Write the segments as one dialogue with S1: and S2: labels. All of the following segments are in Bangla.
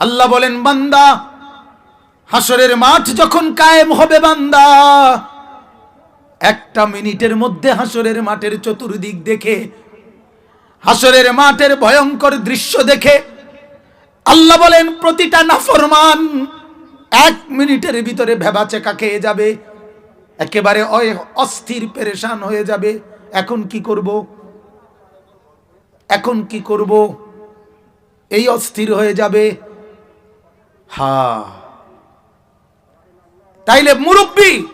S1: আল্লাহ বলেন, বান্দা হাসরের মাঠ যখন কায়েম হবে বান্দা, একটা মিনিটের মধ্যে হাসরের মাঠের চতুর্দিক দেখে হাসরের মাঠের ভয়ঙ্কর দৃশ্য দেখে, আল্লাহ বলেন, প্রতিটা নাফরমান এক মিনিটের ভিতরে ভেবাচেকা খেয়ে যাবে, একেবারে অস্থির পেরেশান হয়ে যাবে। এখন কি করব? এখন কি করব? এই অস্থির হয়ে যাবে। হা। তাইলে মুরব্বী,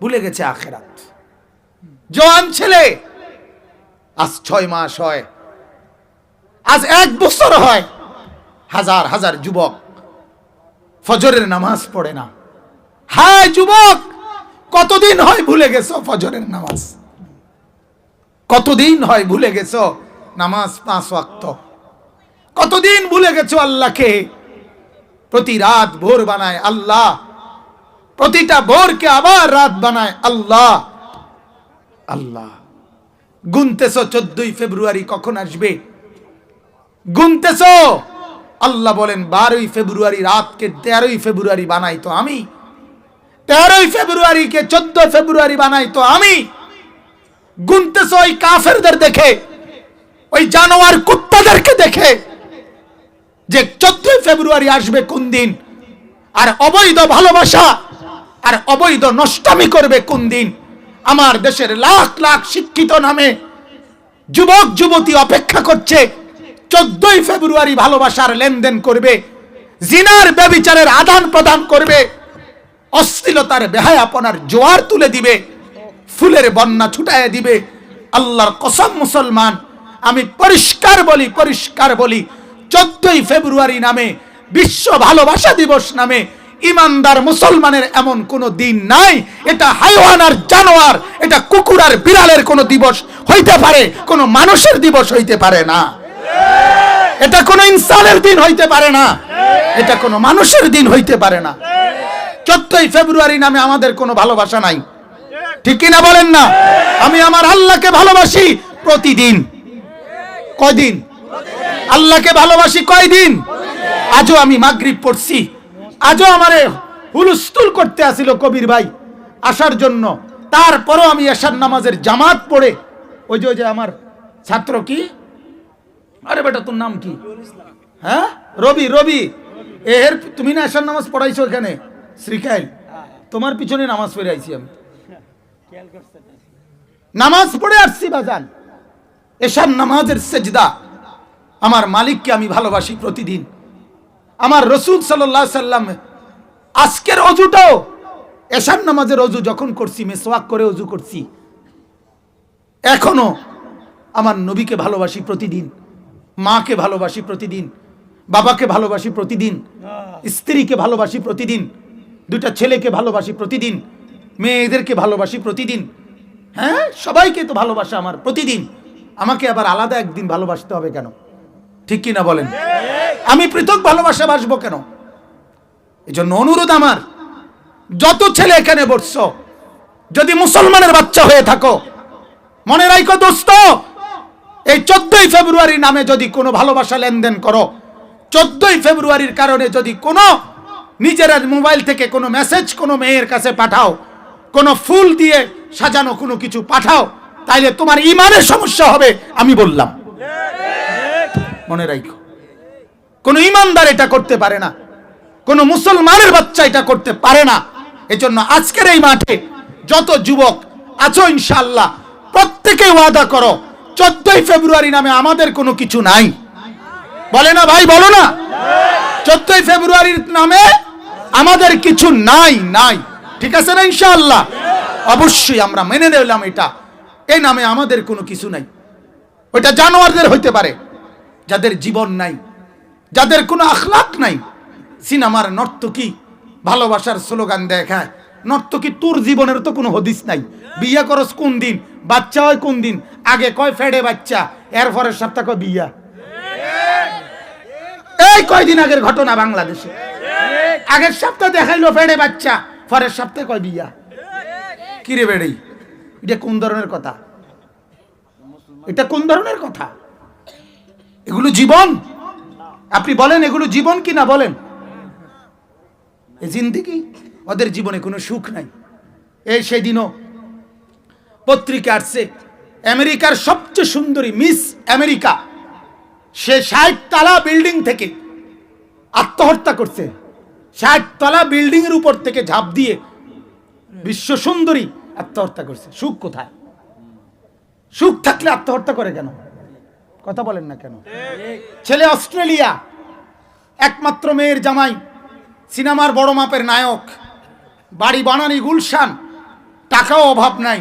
S1: ভুলে গেছে আখেরাত। জোয়ান ছেলে, আজ ছয় মাস হয়। আজ এক বছর হয়। হাজার হাজার যুবক, ফজরের নামাজ পড়ে না। হায় যুবক, কতদিন হয় ভুলে গেছো ফজরের নামাজ? কতদিন হয় ভুলে গেছো? নামাজ পাঁচ ওয়াক্ত। কতদিন ভুলে গেছো আল্লাহকে? প্রতি রাত ভোর বানায় আল্লাহ। প্রতিটা ভোরকে আবার রাত বানায় আল্লাহ। আল্লাহ। গুনতেছ চোদ্দই ফেব্রুয়ারি কখন আসবে? গুনতেছ? আল্লাহ বলেন, বারোই ফেব্রুয়ারি রাতকে তেরোই ফেব্রুয়ারি বানাই তো আমি। তেরোই ফেব্রুয়ারিকে চোদ্দ ফেব্রুয়ারি বানাই তো আমি। গুনতেছ ওই কাফেরদের দেখে, ওই জানোয়ার কুত্তাদেরকে দেখে যে চোদ্দই ফেব্রুয়ারি আসবে কোন দিন, আর অবৈধ ভালোবাসা, আর অবৈধ নষ্টামি করবে কোন দিন। আমার দেশের লাখ লাখ শিক্ষিত নামে যুবক, যুবতী অপেক্ষা করছে, চোদ্দই ফেব্রুয়ারি ভালোবাসার লেনদেন করবে, জিনার ব্যবিচারের আদান প্রদান করবে, অশ্লীলতার বেহায়াপনার জোয়ার তুলে দিবে। ফুলের বন্যা ছুটাইয়া দিবে। আল্লাহর কসম মুসলমান, আমি পরিষ্কার বলি পরিষ্কার বলি, চোদ্দই ফেব্রুয়ারি নামে, বিশ্ব ভালোবাসা দিবস নামে, ইমানদার মুসলমানের এমন কোন দিন নাই। এটা হাইওয়ান আর জানোয়ার, এটা কুকুর আর বিড়ালের কোন দিবস হইতে পারে, কোন মানুষের দিবস হইতে পারে না। এটা কোন ইনসানের দিন হইতে পারে না, এটা কোন মানুষের দিন হইতে পারে না। চোদ্দই ফেব্রুয়ারি নামে আমাদের কোনো ভালোবাসা নাই। ঠিক কিনা বলেন না? আমি আমার আল্লাহকে ভালোবাসি প্রতিদিন। কয়দিন? আল্লাহকে ভালোবাসি কয়দিন? আজও আমি মাগরিব পড়ছি। আজও আমারে হুলস্থুল করতে আসিল কবির ভাই আসার জন্য। তারপরও আমি এশার নামাজের জামাত পড়ে। ওই যে ওই যে আমার ছাত্র কি? আরে বেটা, তোর নাম কি? হ্যাঁ? রবি রবি। এর, তুমি না এশার নামাজ পড়াইছো এখানে শ্রীকাইল তোমার পিছনে নামাজ পড়ে আইছি আমি। নামাজ পড়ে আসছি বাজান। এশার নামাজের সেজদা। আমার মালিককে আমি ভালোবাসি প্রতিদিন। আমার রসুল সাল্লাহ সাল্লাম আজকের অজুটাও এশার নামাজের অজু যখন করছি মেসওয়াক করে অজু করছি এখনও আমার নবীকে ভালোবাসি প্রতিদিন মাকে ভালোবাসি প্রতিদিন বাবাকে ভালোবাসি প্রতিদিন স্ত্রীকে ভালোবাসি প্রতিদিন দুটা ছেলেকে ভালোবাসি প্রতিদিন মেয়েদেরকে ভালোবাসি প্রতিদিন। হ্যাঁ? সবাইকে তো ভালোবাসা আমার প্রতিদিন। আমাকে আবার আলাদা একদিন ভালোবাসতে হবে কেন? ঠিক কি না বলেন? আমি পৃথক ভালোবাসা বাসবো কেন? এই জন্য অনুরোধ আমার, যত ছেলে এখানে বসছ, যদি মুসলমানের বাচ্চা হয়ে থাকো, মনে রাখো দোস্ত, এই চোদ্দই ফেব্রুয়ারি নামে যদি কোনো ভালোবাসা লেনদেন করো, চোদ্দই ফেব্রুয়ারির কারণে যদি কোনো নিজের মোবাইল থেকে কোনো মেসেজ কোনো মেয়ের কাছে পাঠাও কোনো ফুল দিয়ে সাজানো কোনো কিছু পাঠাও, তাইলে তোমার ইমানের সমস্যা হবে, আমি বললাম। মনে রাখো কোনো ইমানদার এটা করতে পারে না। কোনো মুসলমানের বাচ্চা এটা করতে পারে না। এজন্য আজকের এই মাঠে যত যুবক আছো ইনশাল্লাহ প্রত্যেকে ওয়াদা করো, চোদ্দই ফেব্রুয়ারি নামে আমাদের কোনো কিছু নাই। বলে না ভাই, বলো না? চোদ্দই ফেব্রুয়ারির নামে আমাদের কিছু নাই নাই। ঠিক আছে না ইনশাআল্লাহ? অবশ্যই আমরা মেনে নিলাম এটা। এই নামে আমাদের কোনো কিছু নাই। ওইটা জানোয়ারদের হইতে পারে, যাদের জীবন নাই, যাদের কোনো আখলাক নাই। সিনেমার নর্তকী ভালোবাসার স্লোগান দেখায়? নর্তকী তোর জীবনের তো কোনো হদিস নাই? বিয়ে করস কোন দিন? বাচ্চা হয় কোন দিন? আগে কয় ফেডে বাচ্চা এর পরের সপ্তাহ কয় বিয়া? এই কয়দিন আগের ঘটনা বাংলাদেশে। আগের সপ্তাহে দেখাইলো ফেডে বাচ্চা। পরের সপ্তাহে কয় বিয়া কিরে বেড়েই এটা কোন ধরনের কথা? এটা কোন ধরনের কথা? এগুলো জীবন? আপনি বলেন এগুলো জীবন কি না বলেন। এ জিন্দিগি? ওদের জীবনে কোনো সুখ নাই। এই সেদিনও পত্রিকা আসছে, আমেরিকার সবচেয়ে সুন্দরী মিস আমেরিকা। সে ষাট তালা বিল্ডিং থেকে আত্মহত্যা করছে। ষাট তলা বিল্ডিং এর উপর থেকে ঝাঁপ দিয়ে বিশ্ব সুন্দরী আত্মহত্যা করছে। সুখ কোথায়? সুখ থাকলে আত্মহত্যা করে কেন? কথা বলেন না কেন? ছেলে অস্ট্রেলিয়া, একমাত্র মেয়ের জামাই, সিনেমার বড় মাপের নায়ক, বাড়ি বানানি গুলশান, টাকাও অভাব নাই।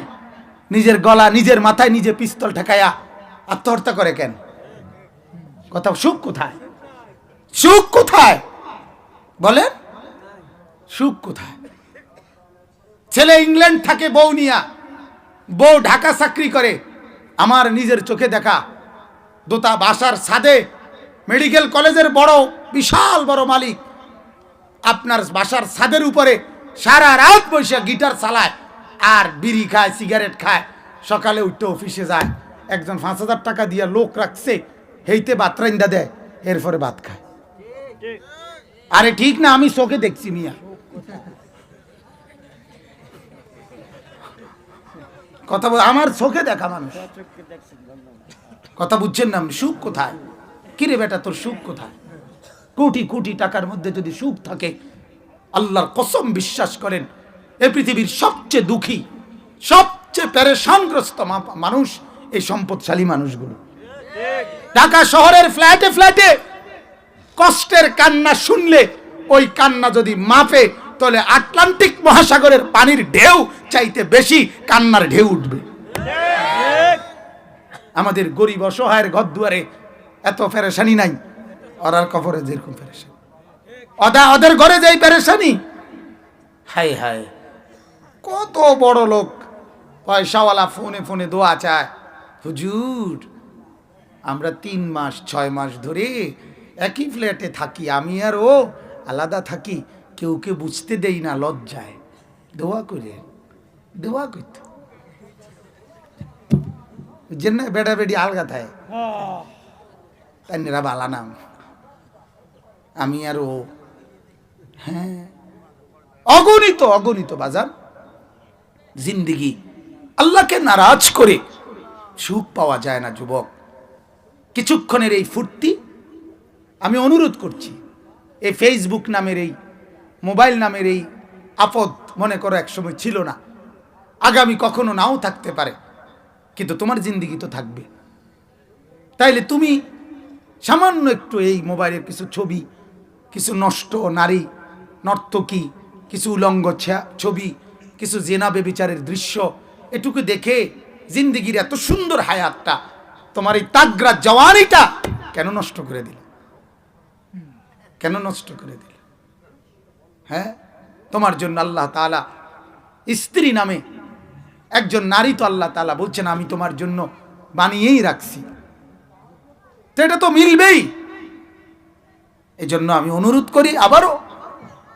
S1: নিজের গলা, নিজের মাথায় নিজে পিস্তল ঠেকায়া আত্মহত্যা করে কেন? কথা সুখ কোথায়? সুখ কোথায়? বলেন। সুখ কোথায়? ছেলে ইংল্যান্ড থাকে, বউ নিয়া। বউ ঢাকা চাকরি করে, আমার নিজের চোখে দেখা। দোতা বাসার ছাদে, মেডিকেল কলেজের বড়, বিশাল বড় মালিক। আপনার বাসার ছাদের উপরে সারা রাত বসে গিটার চালায় আর বিড়ি খায়, সিগারেট খায়। সকালে উঠতে অফিসে যায়। একজন পাঁচ হাজার টাকা দিয়ে লোক রাখছে, হেইতে ভাত রাইন্দা দেয়, এরপরে ভাত খায়। আরে ঠিক না, আমি চোখে দেখছি মিয়া। কথা বল আমার চোখে দেখা মানুষ। কথা বুঝছেন না আপনি? সুখ কোথায়? কিরে বেটা তোর সুখ কোথায়? কোটি কোটি টাকার মধ্যে যদি সুখ থাকে আল্লাহর কসম বিশ্বাস করেন এ পৃথিবীর সবচেয়ে দুঃখী সবচেয়ে প্যারেশানগ্রস্ত মানুষ এই সম্পদশালী মানুষগুলো। ঢাকা শহরের ফ্ল্যাটে ফ্ল্যাটে কষ্টের কান্না শুনলে ওই কান্না যদি মাপে তাহলে আটলান্টিক মহাসাগরের পানির ঢেউ চাইতে বেশি কান্নার ঢেউ উঠবে। আমাদের গরিব অসহায়ের ঘর দুয়ারে এত ফেরেশানি নাই। ওরার কবরে যেরকম ফেরেশানি। অদা ওদের ঘরে যাই পেরেশানি হাই হাই কত বড় লোক। পয়সাওয়ালা ফোনে ফোনে দোয়া চায়। হুজুর, আমরা তিন মাস, ছয় মাস ধরে একই ফ্ল্যাটে থাকি, আমি আর ও আলাদা থাকি। কেউ কেউ বুঝতে দেই না, লজ্জায়। দোয়া করে, দোয়া করতে। বেড়া বেড়ি আলগা থাকে তাই বালা নাম। আমি আর ও হ্যাঁ। অগণিত অগণিত বাজার জিন্দিগি আল্লাহকে নারাজ করে সুখ পাওয়া যায় না, যুবক। কিছুক্ষণের এই ফুর্তি আমি অনুরোধ করছি। এই ফেসবুক নামের এই মোবাইল নামের এই আপদ মনে করো একসময় ছিল না। আগামী কখনো নাও থাকতে পারে, কিন্তু তোমার জিন্দিগি তো থাকবে। তাইলে তুমি সামান্য একটু এই মোবাইলের কিছু ছবি, কিছু নষ্ট নারী, নর্তকী, কিছু উলঙ্গ ছবি, কিছু জেনা বেবিচারের দৃশ্য, এটুকু দেখে জিন্দিগির এত সুন্দর হায়াতটা, তোমার এই তাগরা জওয়ানিটা কেন নষ্ট করে দিল? কেন নষ্ট করে দিল? হ্যাঁ? তোমার জন্য আল্লাহ তাআলা স্ত্রী নামে একজন নারী তো আল্লাহ তাআলা বলছেন আমি তোমার জন্য বানিয়েই রাখছি। তো এটা তো মিলবেই। এই জন্য আমি অনুরোধ করি আবারও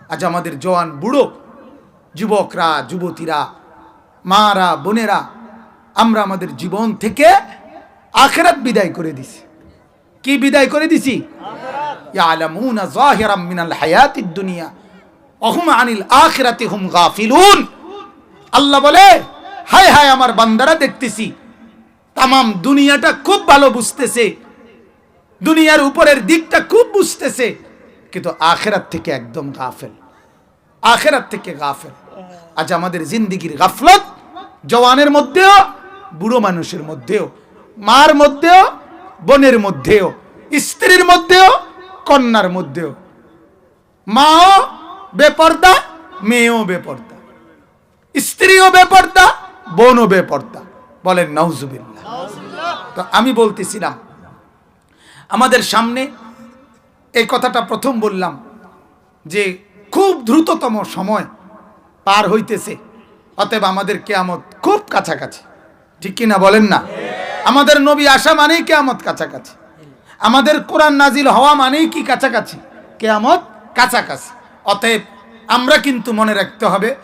S1: আজ আমাদের জওয়ান বুড়ো যুবকরা যুবতীরা মারা বোনেরা আমরা আমাদের জীবন থেকে আখেরাত বিদায় করে দিছি। কি বিদায় করে দিছি? ইয়ালামুনা যাহিরাম মিনাল হায়াতিদ দুনিয়া। আনিল হুম আল্লাহ বলে, হায় হায় আমার বান্দারা দেখতেছি, তামাম দুনিয়াটা খুব ভালো বুঝতেছে, দুনিয়ার উপরের দিকটা খুব বুঝতেছে, কিন্তু আখেরাত থেকে একদম গাফেল, আখেরাত থেকে গাফেল। আজ আমাদের জিন্দিগির গাফলত জওয়ানের মধ্যেও, বুড়ো মানুষের মধ্যেও, মার মধ্যেও, বোনের মধ্যেও, স্ত্রীর মধ্যেও, কন্যার মধ্যেও। মাও বেপর্দা, মেয়েও বেপর্দা। স্ত্রীও বেপর্দা, বোনও বেপর্দা। বলেন নওজুবিল্লাহ তো আমি বলতেছিলাম, আমাদের সামনে এই কথাটা প্রথম বললাম যে, খুব দ্রুততম সময় পার হইতেছে, অতএব আমাদের কেয়ামত খুব কাছাকাছি। ঠিক কিনা বলেন না? আমাদের নবী আসা মানেই কেয়ামত কাছাকাছি। আমাদের কোরআন নাজিল হওয়া মানেই কি কাছাকাছি? কেয়ামত কাছাকাছি। অতএব আমরা কিন্তু মনে রাখতে হবে,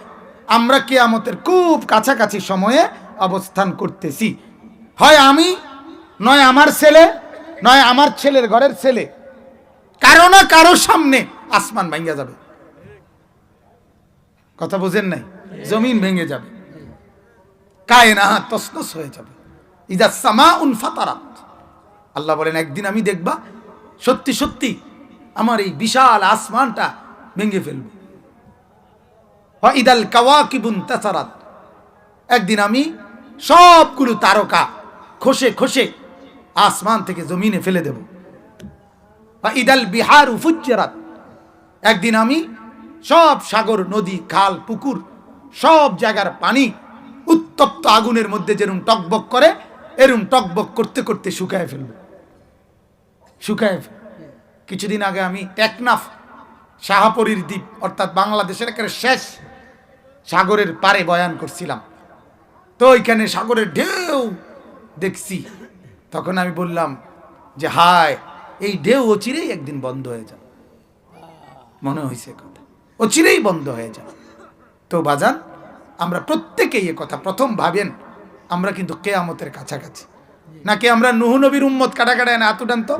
S1: আমরা কেয়ামতের খুব কাছাকাছি সময়ে অবস্থান করতেছি। হয় আমি, নয় আমার ছেলে, নয় আমার ছেলের ঘরের ছেলে। কারও না কারও সামনে আসমান ভেঙে যাবে। কথা বোঝেন নাই? জমিন ভেঙে যাবে। কায়না তসনস হয়ে যাবে। ইদা সামা উন ফাতারাত। আল্লাহ বলেন, একদিন আমি দেখবা, সত্যি সত্যি আমার এই বিশাল আসমানটা ভেঙে ফেলব। ইদাল কাওয়াকিবুন তাসারাত। একদিন আমি সবগুলো তারকা খসে খসে আসমান থেকে জমিনে ফেলে দেব। বা ইদাল বিহার উফুজ্জেরাত একদিন আমি সব সাগর, নদী, খাল, পুকুর সব জায়গার পানি উত্তপ্ত আগুনের মধ্যে যেরকম টকবক করে, এরম টকবক করতে করতে শুকায় ফেলব। শুকায়। কিছুদিন আগে আমি টেকনাফ শাহাপরীর দ্বীপ, অর্থাৎ বাংলাদেশের একেবারে শেষ সাগরের পারে বয়ান করছিলাম। তো ওইখানে সাগরের ঢেউ দেখছি। তখন আমি বললাম যে, হায়, এই ঢেউ অচিরেই একদিন বন্ধ হয়ে যাবে। মনে হয়েছে কথা। অচিরেই বন্ধ হয়ে যাবে। তো বাজান, আমরা প্রত্যেকেই এ কথা প্রথম ভাবেন, আমরা কিন্তু কেয়ামতের কাছাকাছি। নাকি আমরা নুহ নবীর উম্মত কাটা কাটায় না হাত উঠান তো?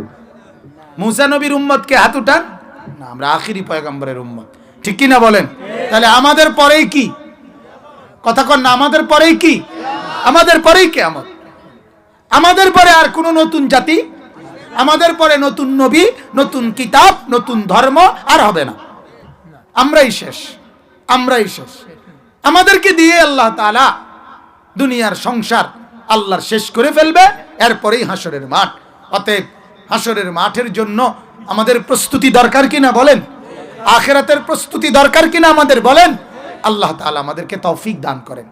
S1: মুসা নবীর উম্মতকে হাত উঠান? না, আমরা আখিরি পয়গম্বরের উম্মত। ঠিক কি না বলেন? তাহলে আমাদের পরেই কি? কথা কন না, আমাদের পরেই কি? আমাদের পরেই কেয়ামত। আমাদের পরে আর কোনো নতুন জাতি, আমাদের পরে নতুন নবী, নতুন কিতাব, নতুন ধর্ম আর হবে না। আমরাই শেষ আমরাই শেষ। আমাদেরকে দিয়ে আল্লাহ তাআলা দুনিয়ার সংসার আল্লাহর শেষ করে ফেলবে, এরপরেই হাসরের মাঠ। অতএব হাসরের মাঠের জন্য আমাদের প্রস্তুতি দরকার কিনা বলেন? আখেরাতের প্রস্তুতি দরকার কিনা আমাদের বলেন? আল্লাহ তালা আমাদেরকে তৌফিক দান করেন।